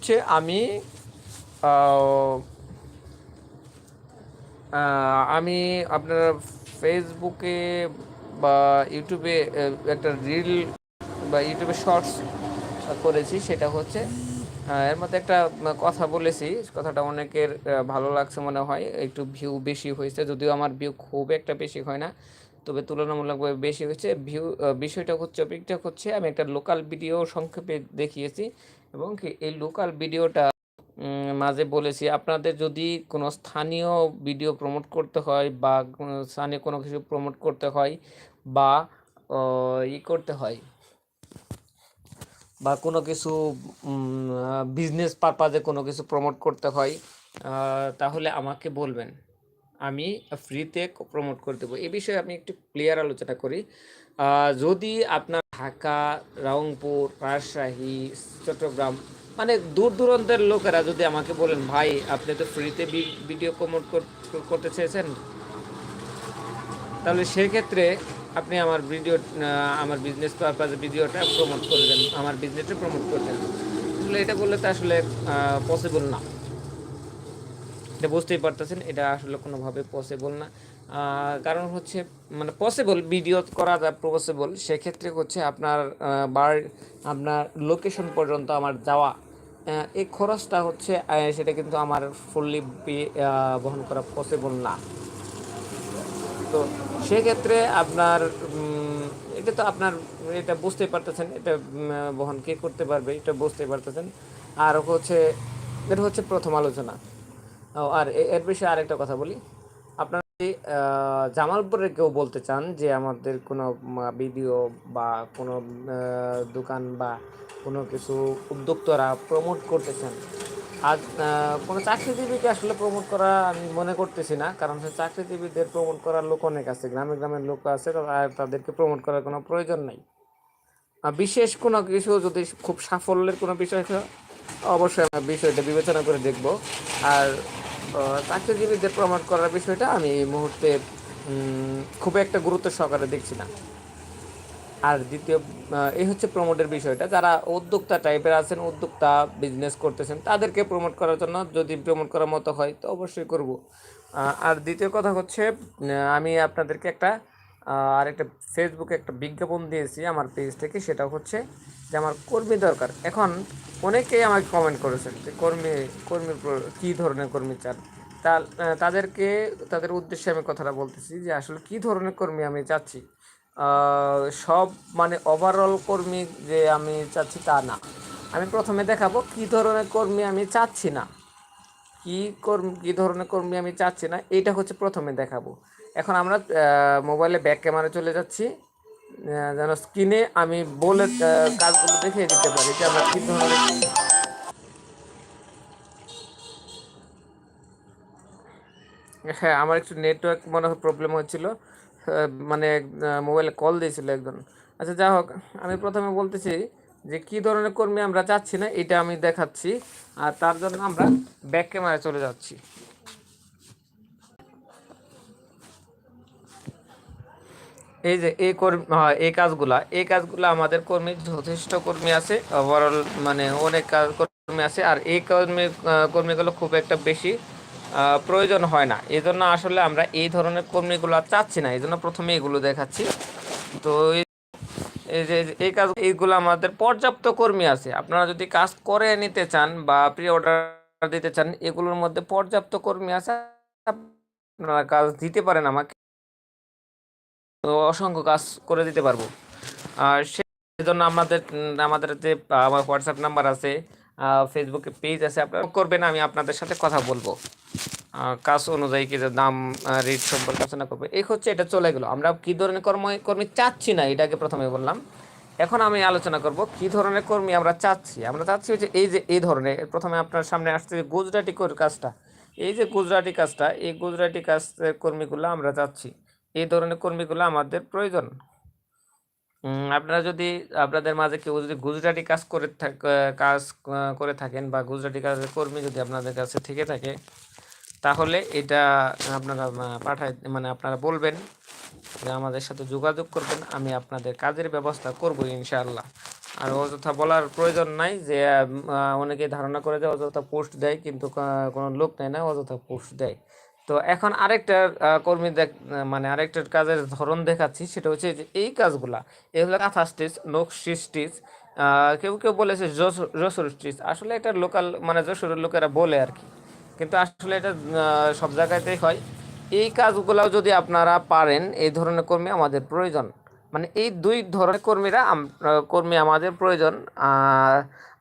হচ্ছে আমি আমি আপনার ফেসবুকে বা ইউটিউবে একটা রিল বা ইউটিউবে শর্টস করেছি, সেটা হচ্ছে এর মধ্যে একটা কথা বলেছি, কথাটা অনেকের ভালো লাগছে মনে হয়, একটু ভিউ বেশি হয়েছে, যদিও আমার ভিউ খুব একটা বেশি হয় না তবে তুলনামূলকভাবে বেশি হয়েছে। ভিউ বিষয়টা হচ্ছে টপিকটা হচ্ছে, আমি একটা লোকাল ভিডিও সংক্ষেপে দেখিয়েছি এবং এই লোকাল ভিডিওটা মাঝে বলেছি, আপনাদের যদি কোনো স্থানীয় ভিডিও প্রমোট করতে হয় বা স্থানীয় কোনো কিছু প্রমোট করতে হয় বা ই করতে হয় বা কোনো কিছু বিজনেস পারপাজে কোনো কিছু প্রমোট করতে হয় তাহলে আমাকে বলবেন। আমি ফ্রিতে প্রমোট করে দেবো। এই বিষয়ে আমি একটু ক্লিয়ার আলোচনা করি। যদি আপনার ঢাকা, রংপুর, রাজশাহী, চট্টগ্রাম মানে দূর দূরান্তের লোকেরা যদি আমাকে বলেন, ভাই, আপনি তো ফ্রিতে ভিডিও প্রমোট করতে চেয়েছেন? তাহলে সেক্ষেত্রে আপনি আমার ভিডিও আমার বিজনেস পারপাজে ভিডিওটা প্রমোট করে দেন, আমার বিজনেসটা প্রমোট করে দেন। আসলে এটা বললে তো আসলে পসিবল না। এটা বুঝতেই পারতেছেন, এটা আসলে কোনোভাবে পসিবল না। কারণ হচ্ছে মানে পসিবল ভিডিও করা পসিবল সেক্ষেত্রে হচ্ছে আপনার বার, আপনার লোকেশন পর্যন্ত আমার যাওয়া এই খরচটা হচ্ছে সেটা কিন্তু আমার ফুললি বহন করা পসিবল না। তো সেক্ষেত্রে আপনার এটা তো আপনার, এটা বুঝতে পারতেছেন, এটা বহন কে করতে পারবে, এটা বুঝতে পারতেছেন। আর হচ্ছে, এটা হচ্ছে প্রথম আলোচনা। ও, আর এর বিষয়ে আরেকটা কথা বলি। আপনারা যদি জামালপুরে কেউ বলতে চান যে আমাদের কোনো ভিডিও বা কোনো দোকান বা কোনো কিছু উদ্যোক্তারা প্রমোট করতে চান আজ কোনো চাকরিজীবীকে আসলে প্রমোট করা আমি মনে করতেছি না কারণ সে চাকরিজীবীদের প্রমোট করার লোক অনেক আছে গ্রামে গ্রামের লোক আছে তাদেরকে প্রমোট করার কোনো প্রয়োজন নাই। বিশেষ কোনো কিছু যদি খুব সাফল্যের কোনো বিষয় অবশ্যই বিষয়টা বিবেচনা করে দেখব। আর চাকরিজীবীদের প্রমোট করার বিষয়টা আমি এই মুহূর্তে খুব একটা গুরুত্ব সহকারে দেখছি না। আর দ্বিতীয় এই হচ্ছে প্রমোটের বিষয়টা। যারা উদ্যোক্তা টাইপের আছেন, উদ্যোক্তা বিজনেস করতেছেন, তাদেরকে প্রমোট করার জন্য যদি প্রমোট করার মতো হয়, তো অবশ্যই করব। আর দ্বিতীয় কথা হচ্ছে আমি আপনাদেরকে একটা আর একটা ফেসবুকে একটা বিজ্ঞাপন দিয়েছি আমার পেজ থেকে, সেটা হচ্ছে যে আমার কর্মী দরকার। এখন অনেকেই আমাকে কমেন্ট করেছেন যে কর্মী, কর্মীর কী ধরনের কর্মী চান? তা তাদেরকে, তাদের উদ্দেশ্যে আমি কথাটা বলতেছি যে আসলে কী ধরনের কর্মী আমি চাচ্ছি? সব মানে ওভারঅল কর্মী যে আমি চাচ্ছি তা না। আমি প্রথমে দেখাবো কী ধরনের কর্মী আমি চাচ্ছি না। কি কর্মী, কী ধরনের কর্মী আমি চাচ্ছি না, এইটা হচ্ছে প্রথমে দেখাবো। এখন আমরা মোবাইলে ব্যাক ক্যামেরা চলে যাচ্ছি। যেন স্ক্রিনে আমি বলে কাজগুলো দেখিয়ে দিতে পারি যে আমরা কী ধরনের হ্যাঁ আমার একটু নেটওয়ার্ক মনে হয় প্রবলেম হচ্ছিল। মানে মোবাইলে কল দিয়েছিল একজন। আচ্ছা যা হোক, আমি প্রথমে বলতেছি যে কি ধরনের কর্মী আমরা চাচ্ছি না, এটা আমি দেখাচ্ছি। আর তার জন্য আমরা ব্যাক ক্যামেরায় চলে যাচ্ছি। এই যে এই কর্মী, হয়, এই কাজগুলা, এই কাজগুলো আমাদের কর্মী, যথেষ্ট কর্মী আছে ওভারঅল মানে অনেক কাজ কর্মী আছে, আর এই কর্মী কর্মীগুলো খুব একটা বেশি প্রয়োজন হয় না। এই জন্য আসলে আমরা এই ধরনের কর্মীগুলো চাচ্ছি না, এই জন্য প্রথমে এগুলো দেখাচ্ছি। তো এই যে, এই কাজ, এইগুলো আমাদের পর্যাপ্ত কর্মী আছে। আপনারা যদি কাজ করে নিতে চান বা প্রি অর্ডার দিতে চান, এগুলোর মধ্যে পর্যাপ্ত কর্মী আছে, আপনারা কাজ দিতে পারেন আমাকে। তো অসংখ্য কাজ করে দিতে পারব। আর সেজন্য আমাদের আমাদের যে, আমার হোয়াটসঅ্যাপ নাম্বার আছে ফেসবুকে পেজ আছে, আপনারা করবেন, আমি আপনাদের সাথে কথা বলব। কাজ অনুযায়ী কি যে দাম রেট সম্পর্কে আলোচনা করব। এই হচ্ছে, এটা চলে গেলো। আমরা কী ধরনের কর্ম কর্মী চাচ্ছি না, এটাকে প্রথমে বললাম। এখন আমি আলোচনা করব, কি ধরনের কর্মী আমরা চাচ্ছি? আমরা চাচ্ছি হচ্ছে এই যে, এই ধরনের, প্রথমে আপনার সামনে আসছে যে গুজরাটি কাজটা। এই যে গুজরাটি কাজটা, এই গুজরাটি কাজ কর্মীগুলো আমরা চাচ্ছি। এই ধরনের কর্মীগুলো আমাদের প্রয়োজন। আপনারা যদি, আপনাদের মাঝে কেউ যদি গুজরাটি কাজ করে কাজ করে থাকেন বা গুজরাটি কাজের কর্মী যদি আপনাদের কাছে থেকে থাকে, তাহলে এটা আপনারা পাঠায় মানে আপনারা বলবেন যে আমাদের সাথে যোগাযোগ করবেন, আমি আপনাদের কাজের ব্যবস্থা করব ইনশাআল্লাহ। আর অযথা বলার প্রয়োজন নাই যে অনেকে ধারণা করে যে অযথা পোস্ট দেয়, কিন্তু কোনো লোক নেয় না, অযথা পোস্ট দেয়। তো এখন আরেকটা কর্মী দেখ মানে আরেকটা কাজের ধরন দেখাচ্ছি, সেটা হচ্ছে যে এই কাজগুলা, এগুলো কাঁথা স্টিচ, নকশি স্টিচ কেউ কেউ বলেছে যশোর স্টিচ, আসলে এটা লোকাল মানে যশোরের লোকেরা বলে আর কি। কিন্তু আসলে এটা সব জায়গাতেই হয়। এই কাজগুলো যদি আপনারা পারেন, এই ধরনের কর্মী আমাদের প্রয়োজন। মানে এই দুই ধরনের কর্মীরা কর্মী আমাদের প্রয়োজন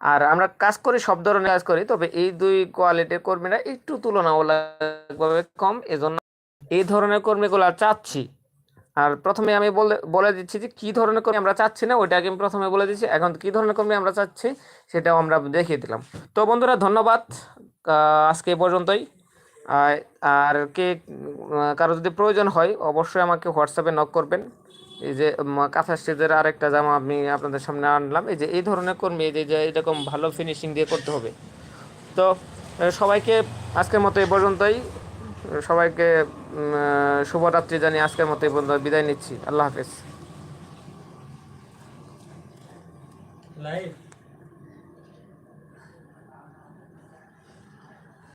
আর আমরা কাজ করি, সব ধরনের কাজ করি, তবে এই দুই কোয়ালিটির কর্মীরা একটু তুলনামূলকভাবে কম, এজন্য এই ধরনের কর্মীগুলো চাচ্ছি। আর প্রথমে আমি বলে বলে দিচ্ছি যে কি ধরনের কর্মী আমরা চাচ্ছি না, ওইটা আগে আমি প্রথমে বলে দিচ্ছি। এখন কি ধরনের কর্মী আমরা চাচ্ছি, সেটাও আমরা দেখিয়ে দিলাম। তো বন্ধুরা, ধন্যবাদ। আজকে পর্যন্তই। আর কে কারও যদি প্রয়োজন হয়, অবশ্যই আমাকে হোয়াটসঅ্যাপে নক করবেন। এই যে কাঁথা স্টেজের আরেকটা জামা আমি আপনাদের সামনে আনলাম। এই যে, এই ধরনের কর্মী, এই যে যে এরকম ভালো ফিনিশিং দিয়ে করতে হবে। তো সবাইকে আজকের মতো এই পর্যন্তই। সবাইকে শুভরাত্রি জানিয়ে আজকের মতো এই পর্যন্ত বিদায় নিচ্ছি। আল্লাহ হাফেজ। লাইভ